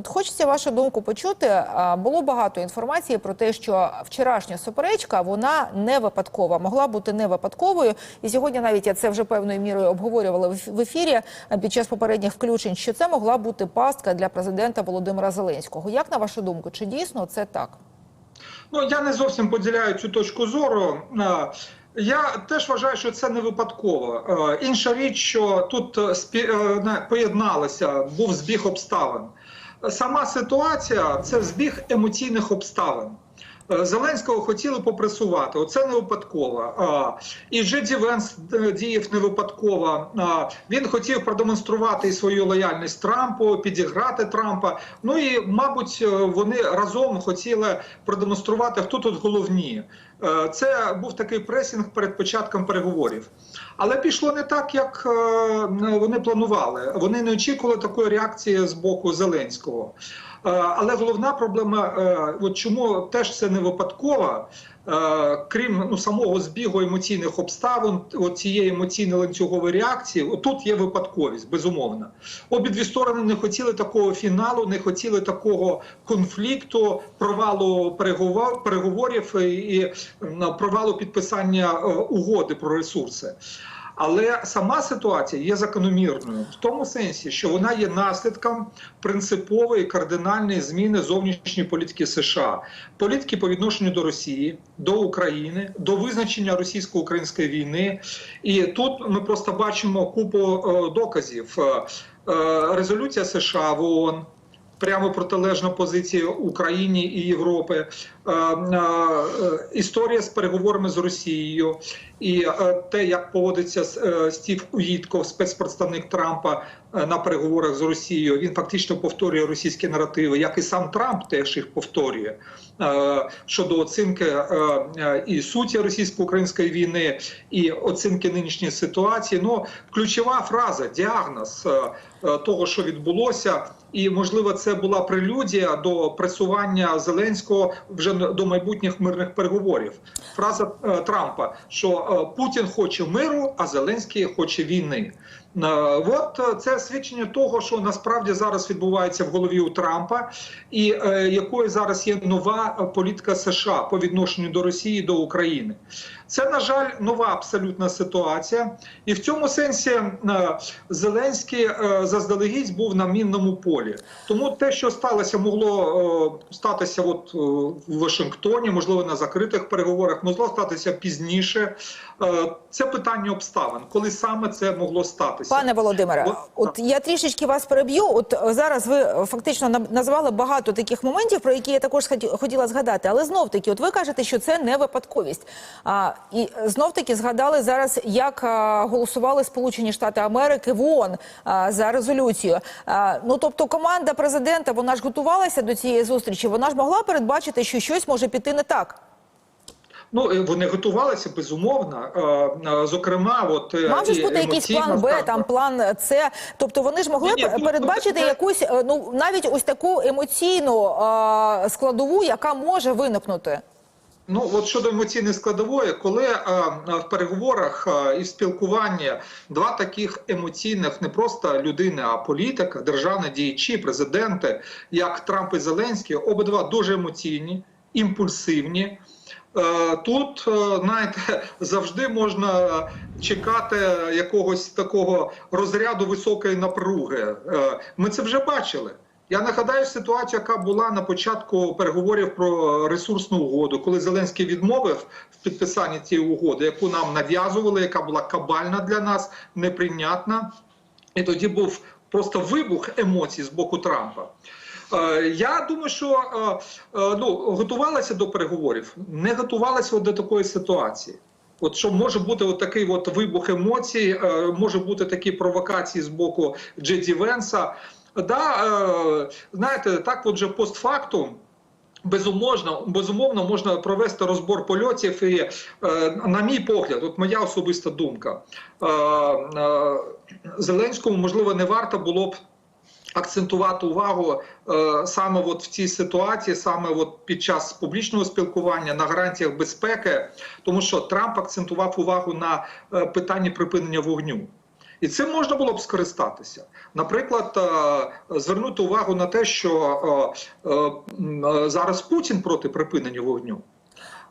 От хочеться вашу думку почути. Було багато інформації про те, що вчорашня суперечка вона не випадкова, могла бути не випадковою. І сьогодні навіть я це вже певною мірою обговорювала в ефірі під час попередніх включень. Що це могла бути пастка для президента Володимира Зеленського? Як на вашу думку, чи дійсно це так? Ну я не зовсім поділяю цю точку зору. Я теж вважаю, що це не випадково. Інша річ, що тут е, е, не, поєдналися, був збіг обставин. Сама ситуація це збіг емоційних обставин. Е, Зеленського хотіли попресувати. Оце не випадково. І Джеді Венс е, діяв не випадково. Він хотів продемонструвати свою лояльність Трампу, підіграти Трампа. Ну і, мабуть, е, вони разом хотіли продемонструвати, хто тут головні. Це був такий пресінг перед початком переговорів. Але пішло не так, як вони планували. Вони не очікували такої реакції з боку Зеленського. Е, Але головна проблема, е, от чому теж це не випадково, е, крім ну, самого збігу емоційних обставин, цієї емоційної ланцюгової реакції, тут є випадковість, безумовно. Обидві сторони не хотіли такого фіналу, не хотіли такого конфлікту, провалу переговор- переговорів і, провалу підписання угоди про ресурси. Але сама ситуація є закономірною в тому сенсі, що вона є наслідком принципової кардинальної зміни зовнішньої політики США, політики по відношенню до Росії, до України, до визначення російсько-української війни. І тут ми просто бачимо купу е, доказів. Е, е, Резолюція США в ООН, прямо протилежна позиція Україні і Європи, історія з переговорами з Росією, і е, те, як поводиться е, Стів Уїтков, спецпредставник Трампа е, на переговорах з Росією, він фактично повторює російські наративи, як і сам Трамп теж їх повторює е, щодо оцінки е, е, і суті російсько-української війни, і оцінки нинішньої ситуації. Ну, ключова фраза, діагноз е, е, того, що відбулося. І можливо, це була прелюдія до пресування Зеленського вже до майбутніх мирних переговорів. Фраза е, Трампа, що е, Путін хоче миру, а Зеленський хоче війни. Е, От е, це свідчення того, що насправді зараз відбувається в голові у Трампа, і е, якою зараз є нова політика США по відношенню до Росії до України. Це на жаль нова абсолютна ситуація, і в цьому сенсі Зеленський заздалегідь був на мінному полі. Тому те, що сталося, могло статися от е, в Вашингтоні, можливо, на закритих переговорах, могло статися пізніше. Це питання обставин, коли саме це могло статися. Пане Володимире, От, от я трішечки вас переб'ю. От е, зараз ви е, фактично на- назвали багато таких моментів, про які я також хотіла згадати. Але знов таки, от ви кажете, що це не випадковість. А, і знов таки згадали зараз, як а, голосували Сполучені Штати Америки в ООН а, за резолюцію. А, ну тобто, команда президента вона ж готувалася до цієї зустрічі. Вона ж могла передбачити, що щось може піти не так. Ну е, вони готувалися безумовно. Е, е, Зокрема, от Мав же ж бути якийсь план Б, там план С. Тобто вони ж могли Ні, ні, ну, передбачити якусь е, ну навіть ось таку емоційну складову, яка може виникнути. Ну от щодо емоційної складової, коли е, в переговорах е, і в спілкуванні два таких емоційних, не просто людини, а політика, державні діячі, президенти, як Трамп і Зеленський, обидва дуже емоційні, імпульсивні. Е, Тут, е, знаєте, завжди можна чекати якогось такого розряду високої напруги. Е, Ми це вже бачили. Я нагадаю ситуацію, яка була на початку переговорів про ресурсну угоду, коли Зеленський відмовив в підписанні цієї угоди, яку нам нав'язували, яка була кабальна для нас, неприйнятна. І тоді був просто вибух емоцій з боку Трампа. Е, Я думаю, що е, е, ну, готувалася до переговорів, не готувалася до такої ситуації. От що може бути от такий от вибух емоцій, може бути такі провокації з боку Джеді Венса. Да, знаєте, так от же постфактум. Безумовно, безумовно, можна провести розбор польотів, і на мій погляд, от моя особиста думка, Зеленському можливо не варто було б акцентувати увагу е, саме от в цій ситуації, саме от під час публічного спілкування на гарантіях безпеки, тому що Трамп акцентував увагу на е, питанні припинення вогню. І цим можна було б скористатися. Наприклад, е, звернути увагу на те, що е, е, зараз Путін проти припинення вогню.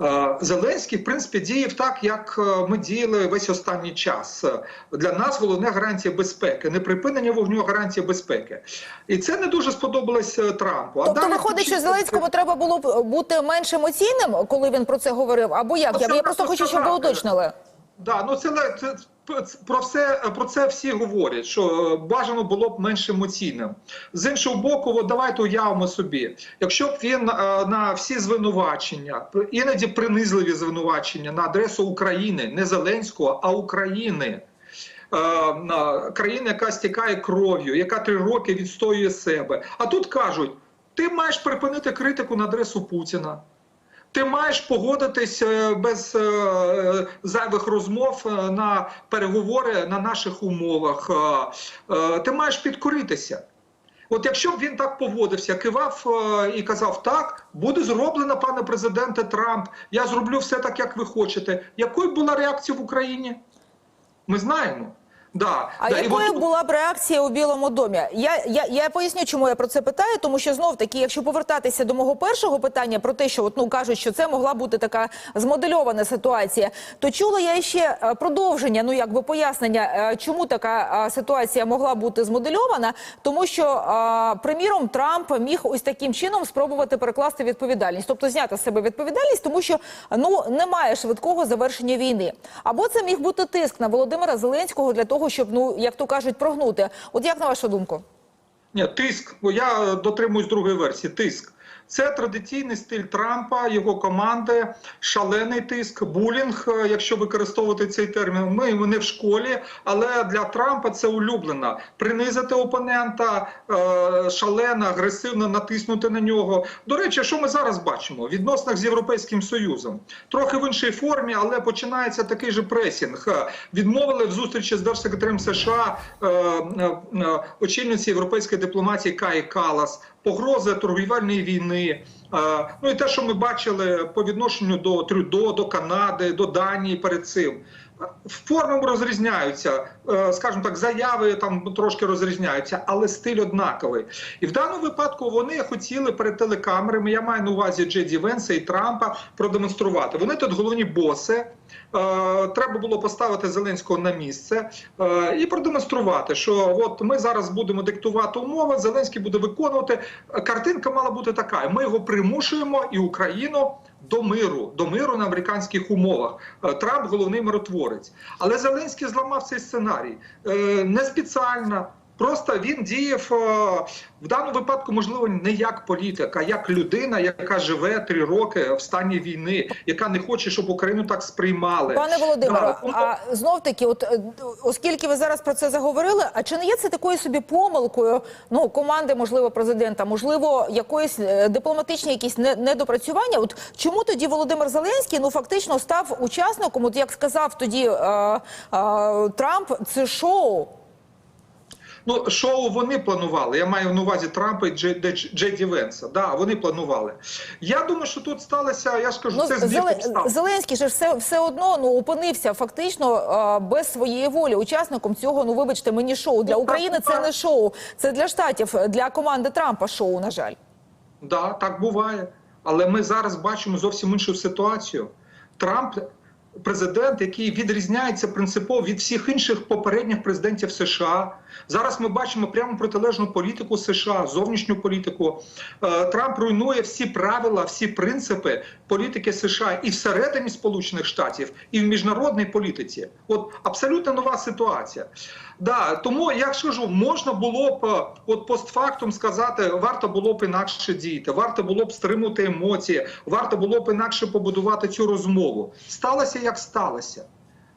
Е, Зеленський, в принципі, діяв так, як е, ми діяли весь останній час. Для нас головне гарантія безпеки, не припинення вогню, а гарантія безпеки. І це не дуже сподобалось е, Трампу. А Тобто виходить, що Зеленському треба було б бути менш емоційним, коли він про це говорив, або як? Я, я просто хочу, щоб ви уточнили. Да, ну це, це про все про це всі говорять, що е, бажано було б менш емоційним. З іншого боку, от давайте уявимо собі, якщо б він е, на всі звинувачення, іноді принизливі звинувачення на адресу України, не Зеленського, а України. е, на країни, яка стікає кров'ю, яка три роки відстоює себе. А тут кажуть: ти маєш припинити критику на адресу Путіна. Ти маєш погодитись е, без е, зайвих розмов е, на переговори на наших умовах. Е, е, Ти маєш підкоритися. От якщо б він так поводився, кивав е, і казав, так, буде зроблено, пане президенте Трамп, я зроблю все так, як ви хочете. Якою була реакція в Україні? Ми знаємо. Да, А да, якою от- була б реакція у Білому домі? Я, я, я поясню, чому я про це питаю, тому що знов таки, якщо повертатися до мого першого питання про те, що от, ну кажуть, що це могла бути така змодельована ситуація, то чула я ще е, продовження, ну якби пояснення, е, чому така е, ситуація могла бути змодельована, тому що, приміром, Трамп міг ось таким чином спробувати перекласти відповідальність, тобто зняти з себе відповідальність, тому що ну немає швидкого завершення війни. Або це міг бути тиск на Володимира Зеленського для того, щоб ну як то кажуть, прогнути. От як на вашу думку? Ні, тиск. Я е, дотримуюсь другої версії. Тиск. Це традиційний стиль Трампа, його команди, шалений тиск, булінг, е, якщо використовувати цей термін. Ми не в школі, але для Трампа це улюблено. Принизити опонента, е, шалено, агресивно натиснути на нього. До речі, що ми зараз бачимо? В відносинах з Європейським Союзом. Трохи в іншій формі, але починається такий же пресінг. Е, Відмовили в зустрічі з держсекретарем США очільниці європейської дипломатії Каї Калас, погрози торгівельної війни. Ну і те, що ми бачили по відношенню до Трюдо, до Канади, до Данії перед цим. Форми розрізняються, е, скажімо так, заяви там трошки розрізняються, але стиль однаковий. І в даному випадку вони хотіли перед телекамерами, я маю на увазі Джеді Венса і Трампа, продемонструвати. Вони тут головні боси. Е, Треба було поставити Зеленського на місце е, і продемонструвати, що от ми зараз будемо диктувати умови, Зеленський буде виконувати. Картинка мала бути така: ми його примушуємо і Україну до миру, до миру на американських умовах. Е, Трамп головний миротворець. Але Зеленський зламав цей сценарій Е, не спеціально. Просто він діяв е, в даному випадку, можливо, не як політик, а як людина, яка живе три роки в стані війни, яка не хоче, щоб Україну так сприймали. Пане Володимире, Да, а знов таки, от е, оскільки ви зараз про це заговорили, а чи не є це такою собі помилкою ну команди, можливо, президента, можливо, якоїсь е, дипломатичні якісь не- недопрацювання? От чому тоді Володимир Зеленський ну фактично став учасником? От як сказав тоді е, е, Трамп, це шоу. Ну, шоу вони планували. Я маю на увазі Трампа і Джей, Дж- Джеді Венса. Да, вони планували. Я думаю, що тут сталося, я ж кажу, Ну, це збіг Зеле- обставин. Зеленський же все, все одно ну опинився фактично без своєї волі учасником цього. Ну вибачте, мені шоу для Ну, України. Це не шоу, це для штатів, для команди Трампа. Шоу, на жаль. Да, так буває. Але ми зараз бачимо зовсім іншу ситуацію. Трамп президент, який відрізняється принципово від всіх інших попередніх президентів США. Зараз ми бачимо прямо протилежну політику США, зовнішню політику. Е, Трамп руйнує всі правила, всі принципи політики США і всередині Сполучених Штатів, і в міжнародній політиці. От абсолютно нова ситуація. Да, тому я ж кажу, можна було б е, от постфактум сказати, варто було б інакше діяти, варто було б стримувати емоції, варто було б інакше побудувати цю розмову. Сталося як сталося.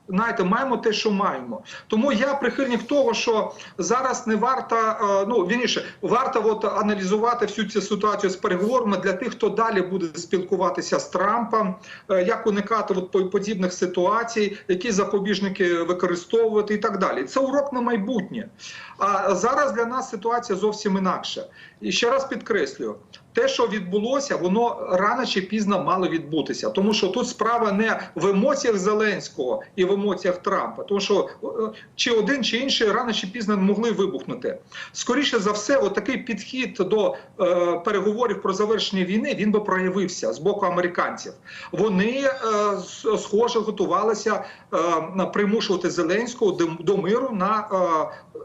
Знаєте, маємо те, що маємо. Тому я прихильник того, що зараз не варто, е, ну вірніше, варто от аналізувати всю цю ситуацію з переговорами для тих, хто далі буде спілкуватися з Трампом, е, як уникати от подібних ситуацій, які запобіжники використовувати і так далі. Це урок на майбутнє. А зараз для нас ситуація зовсім інакша. І ще раз підкреслюю: те, що відбулося, воно рано чи пізно мало відбутися, тому що тут справа не в емоціях Зеленського і в емоціях Трампа, тому що е, чи один чи інший рано чи пізно могли вибухнути. Скоріше за все, отакий підхід до е, переговорів про завершення війни він би проявився з боку американців. Вони е, схоже готувалися е, примушувати Зеленського до, до миру на. Е,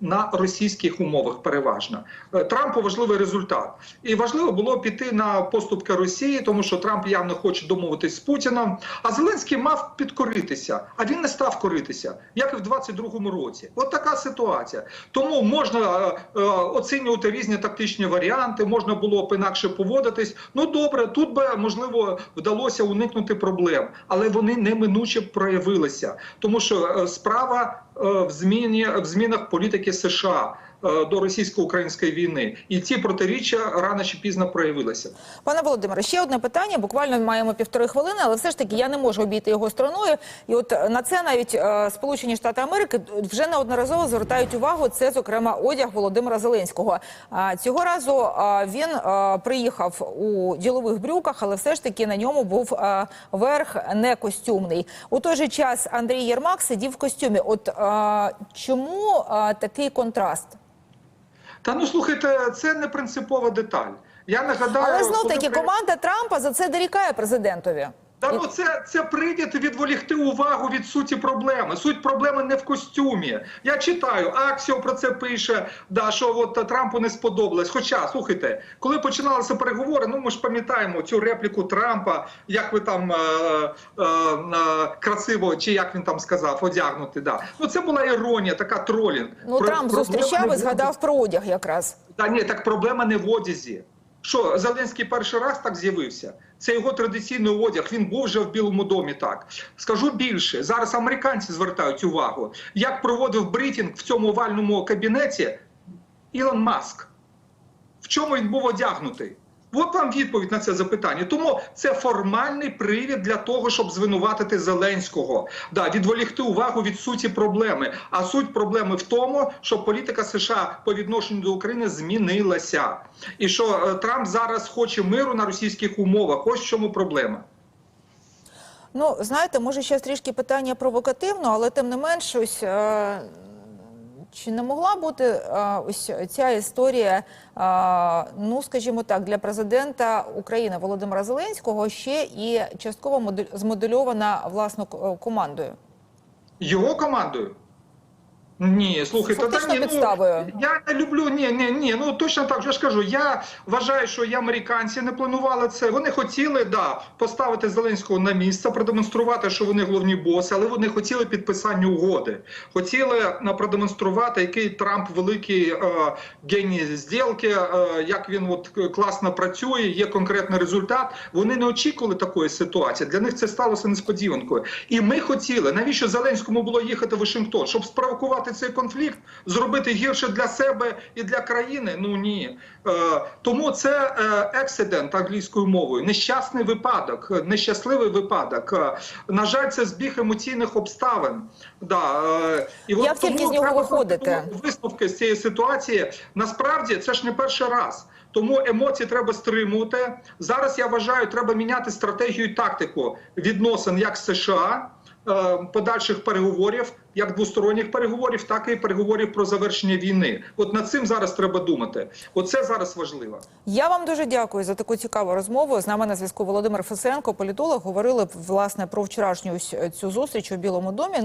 на російських умовах переважно Е, Трампу важливий результат, і важливо було піти на поступки Росії, тому що Трамп явно хоче домовитись з Путіном. А Зеленський мав підкоритися, а він не став коритися, як і в 22-му році. От така ситуація. Тому можна е, е, оцінювати різні тактичні варіанти, можна було б інакше поводитись. Ну добре, тут би можливо вдалося уникнути проблем, але вони неминуче проявилися, тому що е, справа в зміні в змінах політики США. е, до російсько-української війни, і ці протиріччя рано чи пізно проявилися. Пане Володимире, ще одне питання. Буквально маємо півтори хвилини, але все ж таки я не можу обійти його стороною. І от е, на це навіть е, Сполучені Штати Америки вже неодноразово звертають увагу. Це, зокрема, одяг Володимира Зеленського. А цього разу е, він е, приїхав у ділових брюках, але все ж таки на ньому був е, верх не костюмний. У той же час Андрій Єрмак сидів в костюмі. От е, чому е, такий контраст? Та ну слухайте, це не принципова деталь. Я нагадаю, Але знов таки коли... команда Трампа за це дорікає президентові. Та ну це, це привід відволікти увагу від суті проблеми. Суть проблеми не в костюмі. Я читаю, Аксіо про це пише, да, що от Трампу не сподобалось. Хоча, слухайте, коли починалися переговори, ну ми ж пам'ятаємо цю репліку Трампа, як ви там е, е, е, красиво, чи як він там сказав, одягнути. Да. Ну це була іронія, така тролінг. Ну, Про- Трамп зустрічав і згадав про одяг якраз. та ні, так проблема не в одязі. Що Зеленський перший раз так з'явився? Це його традиційний одяг. Він був вже в Білому домі. Так скажу більше. Зараз американці звертають увагу, як проводив брифінг в цьому овальному кабінеті Ілон Маск. В чому він був одягнутий? От вам відповідь на це запитання. Тому це формальний привід для того, щоб звинуватити Зеленського, да, відволікти увагу від суті проблеми. А суть проблеми в тому, що політика США по відношенню до України змінилася, і що е, Трамп зараз хоче миру на російських умовах. Ось в чому проблема. Ну, знаєте, може, ще трішки питання провокативно, але тим не менш, ось е, чи не могла бути а, ось ця історія, А, ну скажімо так, для президента України Володимира Зеленського ще і частково модель- змодельована власно командою? Його командою? Ні, слухайте, Фактично та ні, підставою. ну, я не люблю. Ні, ні, ні. Ну точно так же ж кажу. Я вважаю, що і американці не планували це. Вони хотіли да поставити Зеленського на місце, продемонструвати, що вони головні боси, але вони хотіли підписання угоди. Хотіли е, продемонструвати, який Трамп великий е, геній зділки, е, як він от е, класно працює. Є конкретний результат. Вони не очікували такої ситуації. Для них це сталося несподіванкою. І ми хотіли, навіщо Зеленському було їхати в Вашингтон, щоб спровокувати цей конфлікт, зробити гірше для себе і для країни. Ну ні. Е, тому це е, ексидент англійською мовою, нещасний випадок, е, нещасливий випадок. На жаль, це збіг емоційних обставин. Да, і от Як тільки тому з нього виходити? Висновки з цієї ситуації насправді це ж не перший раз. Тому емоції треба стримувати. Зараз я вважаю, треба міняти стратегію і тактику відносин як з США. Е, Подальших переговорів, як двосторонніх переговорів, так і переговорів про завершення війни. От над цим зараз треба думати. Оце зараз важливо. Я вам дуже дякую за таку цікаву розмову. З нами на зв'язку Володимир Фесенко, політолог. Говорили власне про вчорашню цю зустріч у Білому домі.